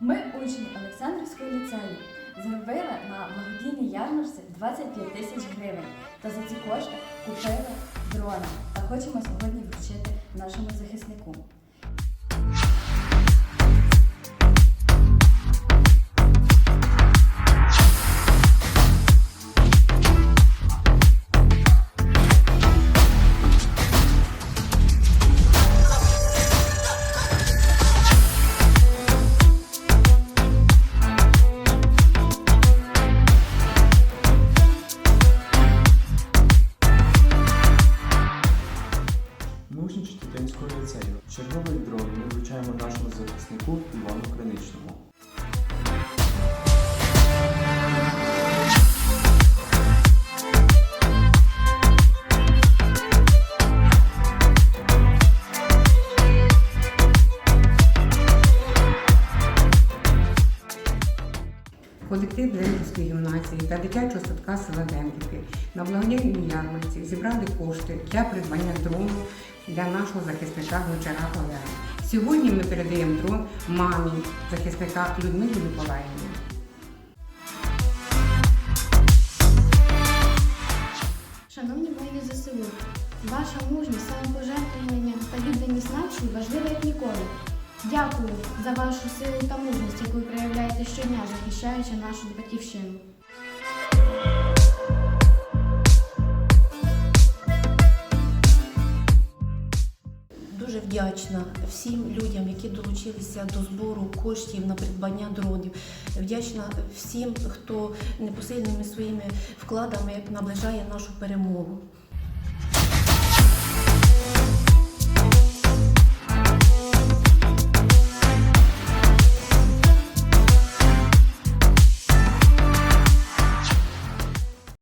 Ми, учні Олександрівського ліцею, заробили на благодійній ярмарці 25 тисяч гривень та за ці кошти купили дрона та хочемо сьогодні вручити нашому захиснику. Учні ліцею. Черговий дрон ми вручаємо нашому захиснику Івану Криничному. Колектив Ленінської гімназії та дитячого садка села Дембівки на благодійній ярмарці зібрали кошти для придбання дрону для нашого захисника Гончара Олега. Сьогодні ми передаємо дрон мамі захисника Людмилі Миколаївні. Шановні воїни ЗСУ, ваша мужність, самопожертвування та відданість нації важлива як ніколи. Дякую за вашу силу та мужність, яку ви проявляєте щодня, захищаючи нашу батьківщину. Дуже вдячна всім людям, які долучилися до збору коштів на придбання дронів. Вдячна всім, хто непосильними своїми вкладами наближає нашу перемогу.